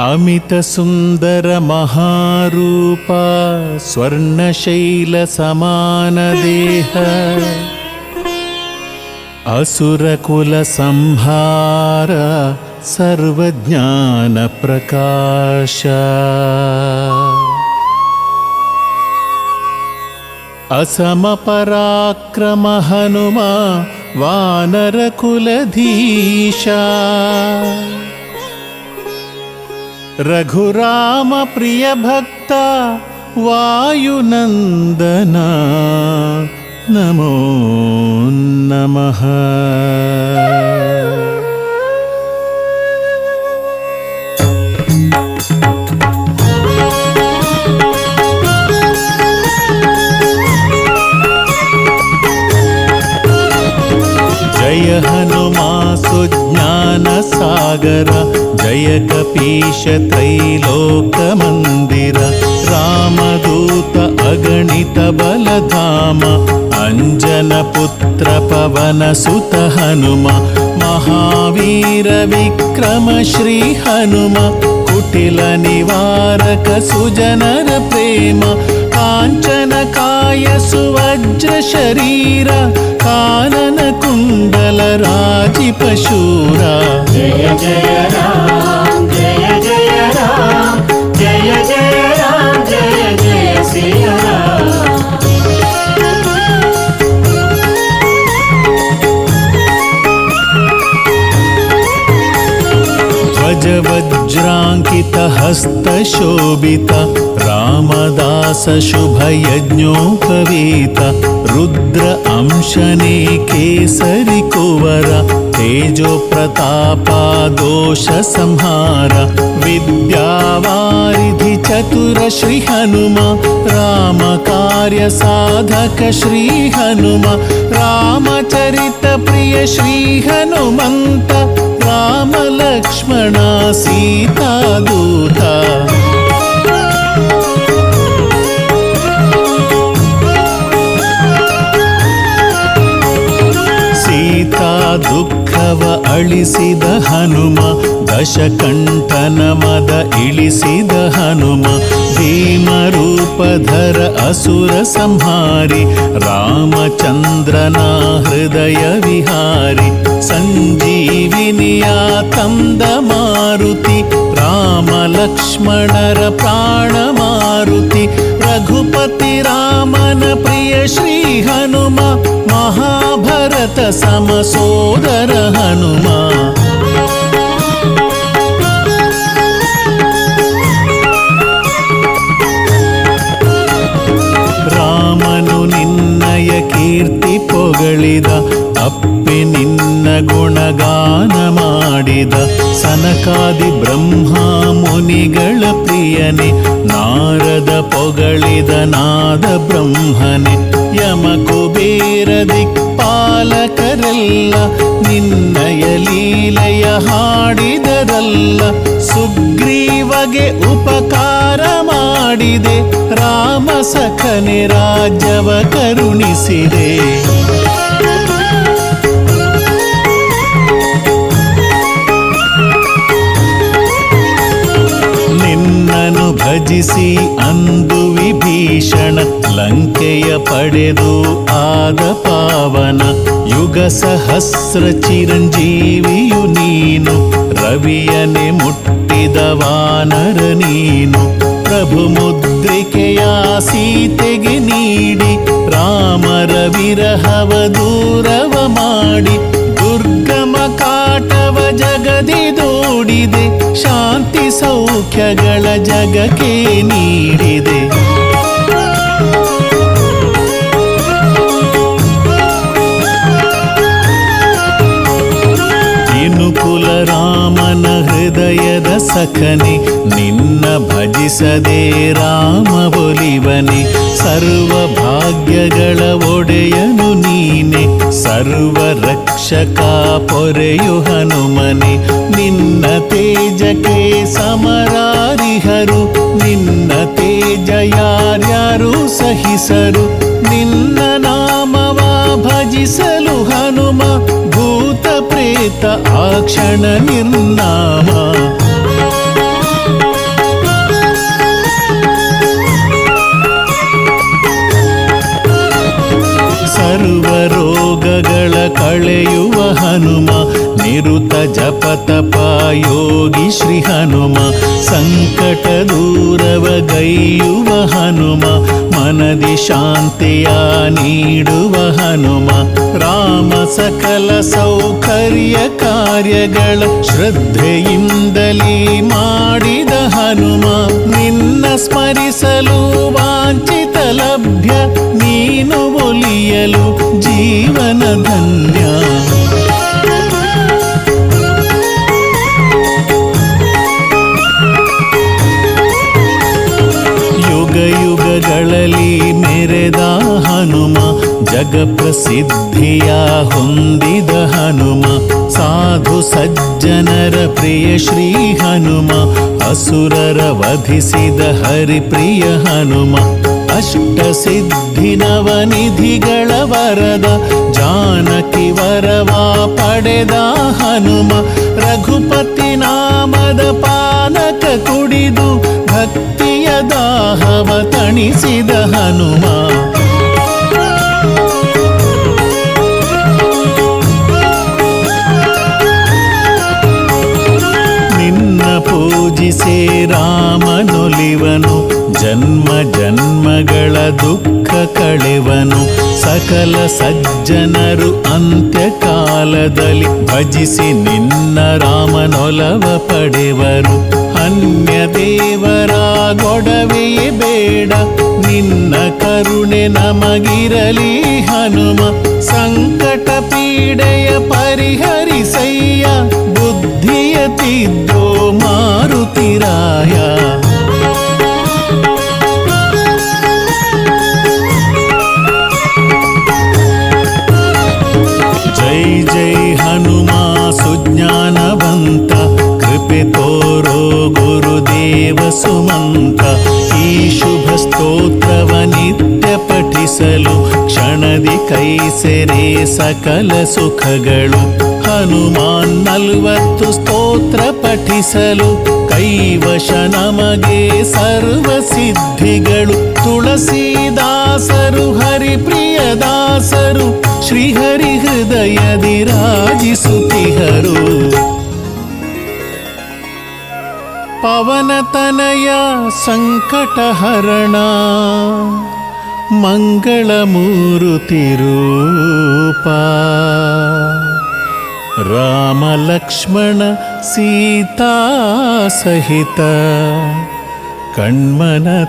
अमितसुन्दरमहारूप स्वर्णशैलसमानदेह असुरकुलसंहार सर्वज्ञानप्रकाश असमपराक्रम हनुमा वानरकुलधीशा रघुरामप्रियभक्ता वायुनन्दना। नमो नमः। जय हनुमासु सुज्ञानसागर जय कपीश त्रैलोकमन्दिर रामदूत अगणित बलधाम अञ्जनपुत्र पवनसुत हनुम महावीर विक्रम श्री हनुम कुटिल निवारक सुजनर प्रेम काञ्चन काय सुवज्र शरीर कानन कुण्डल राजिपशूरा जय जय राम जय जय हस्तशोभित रामदास शुभयज्ञोपवीत रुद्र अंशने केसरि कुवर तेजो प्रतापा दोष संहार विद्यावारिधि चतुर श्री हनुम राम कार्य ರಾಮ ಲಕ್ಷ್ಮಣ ಸೀತಾದೂತ. ಸೀತಾ ದುಃಖವ ಅಳಿಸಿದ ಹನುಮ ದಶಕಂಠನ ಮದ ಇಳಿಸಿದ ಹನುಮ ಭೀಮರೂಪಧರ ಅಸುರ ಸಂಹಾರಿ, ರಾಮಚಂದ್ರನ ಹೃದಯ ವಿಹಾರಿ, ಸಂಜೀವಿನಿಯ ತಂದ ಮಾರುತಿ ರಾಮ ಲಕ್ಷ್ಮಣರ ಪ್ರಾಣ ಮಾರುತಿ, ರಘುಪತಿ ರಾಮನ ಪ್ರಿಯ ಸನಕಾದಿ ಬ್ರಹ್ಮ ಮುನಿಗಳ ಪ್ರಿಯನೆ, ನಾರದ ಪೊಗಳಿದ ನಾದ ಬ್ರಹ್ಮನೆ ಯಮ ಕುಬೇರ ದಿಕ್ಪಾಲಕರೆಲ್ಲ ನಿನ್ನಯ ಲೀಲೆಯ ಹಾಡಿದರಲ್ಲ, ಸುಗ್ರೀವಗೆ ಉಪಕಾರ ಮಾಡಿದೆ, ರಾಮ ಸಖನೆ ರಾಜವ ಕರುಣಿಸಿದೆ. ಭಜಿಸಿ ಅಂದು ವಿಭೀಷಣ ಲಂಕೆಯ ಪಡೆದು ಆದ ಪಾವನ ಯುಗ ಸಹಸ್ರ ಚಿರಂಜೀವಿಯು ನೀನು. ರವಿಯನೆ ಮುಟ್ಟಿದ ವಾನರ ನೀನು. ಪ್ರಭು ಮುದ್ರಿಕೆಯ ಸೀತೆಗೆ ನೀಡಿ. ರಾಮರ ವಿರಹವ ದೂರವ ಮಾಡಿ. ಕಾಟವ ಜಗದಿ ದೂಡಿದೆ, ಶಾಂತಿ ಸೌಖ್ಯಗಳ ಜಗಕ್ಕೆ ನೀಡಿದೆ. ಕುಲ ರಾಮನ ಹೃದಯದ ಸಖನೆ, ನಿನ್ನ ಭಜಿಸದೆ ರಾಮ ಒಲಿವನೆ ಸರ್ವ ಭಾಗ್ಯಗಳ ಒಡೆಯನು ರಕ್ಷಕ ಪೊರೆಯು ಹನುಮನೆ. ನಿನ್ನ ತೇಜಕ್ಕೆ ಸಮರಾರಿಹರು. ನಿನ್ನ ತೇಜ ಯಾರ್ಯಾರು ಸಹಿಸರು. ನಿನ್ನ ನಾಮವ ಭಜಿಸಲು ಹನುಮ. ಭೂತ ಪ್ರೇತ ಆಕ್ಷಣ ಕ್ಷಣ ನಿರ್ನಾಮ. ದುಃಖಗಳ ಕಳೆಯುವ ಹನುಮ. ನಿರುತ ಜಪತಪ ಯೋಗಿ ಶ್ರೀ ಹನುಮ. ಸಂಕಟ ದೂರವ ಗೈಯುವ ಹನುಮ. ಮನದಿ ಶಾಂತಿಯ ನೀಡುವ ಹನುಮ. ರಾಮ ಸಕಲ ಸೌಕರ್ಯ ಕಾರ್ಯಗಳ ಶ್ರದ್ಧೆಯಿಂದಲೇ ಮಾಡಿದ ಹನುಮ. ನಿನ್ನ ಸ್ಮರಿಸಲು ವಾಂಚಿತ ಲಭ್ಯ, ನೀನು ಒಲಿಯಲು ಜೀವನ ಧನ್ಯ. ಯುಗ ಯುಗಗಳಲ್ಲಿ ಮೆರೆದ ಹನುಮ ಜಗ ಪ್ರಸಿದ್ಧಿಯ ಹೊಂದಿದ ಹನುಮ. ಸಾಧು ಸಜ್ಜನರ ಪ್ರಿಯ ಶ್ರೀ ಹನುಮ, ಅಸುರರ ವಧಿಸಿದ ಹರಿಪ್ರಿಯ ಹನುಮ. ಅಷ್ಟ ಸಿದ್ಧಿ ನವನಿಧಿಗಳ ವರದ ಜಾನಕಿ ವರವ ಪಡೆದ ಹನುಮ ರಘುಪತಿ ನಾಮದ ಪಾನಕ ಕುಡಿದು ಭಕ್ತಿಯ ದಾಹವ ತಣಿಸಿದ ಹನುಮ. ನಿನ್ನ ಪೂಜಿಸೇ ರಾಮನೊಲಿವನು ಜನ್ಮ ಜನ್ಮಗಳ ದುಃಖ ಕಳೆವನು. ಸಕಲ ಸಜ್ಜನರು ಅಂತ್ಯಕಾಲದಲ್ಲಿ ಭಜಿಸಿ ನಿನ್ನ ರಾಮನೊಲವ ಪಡೆವರು. ಅನ್ಯ ದೇವರ ಗೊಡವೆಯೇ ಬೇಡ, ನಿನ್ನ ಕರುಣೆ ನಮಗಿರಲಿ ಹನುಮ. ಸಂಕಟ ಪೀಡೆಯ ಪರಿಹರಿಸಯ್ಯ, ಬುದ್ಧಿಯ ತಿದ್ದೋ ಮಾರುತಿರಾಯ. ಸುಮಂತ ಈ ಶುಭ ಸ್ತೋತ್ರವ ನಿತ್ಯ ಪಠಿಸಲು ಕ್ಷಣದಿ ಕೈ ಸೆರೆ ಸಕಲ ಸುಖಗಳು. ಹನುಮಾನ್ ನಲ್ವತ್ತು ಸ್ತೋತ್ರ ಪಠಿಸಲು ಕೈವಶ ನಮಗೆ ಸರ್ವ ಸಿದ್ಧಿಗಳು ತುಳಸಿದಾಸರು, ಹರಿಪ್ರಿಯದಾಸರು ಶ್ರೀಹರಿ ಹೃದಯದಿ ರಾಜಿಸುತ್ತಿಹರು पवनतनया सङ्कटहरणा मङ्गलमूरुतिरूपा रामलक्ष्मण सीता सहित कण्मनतणसेदूपा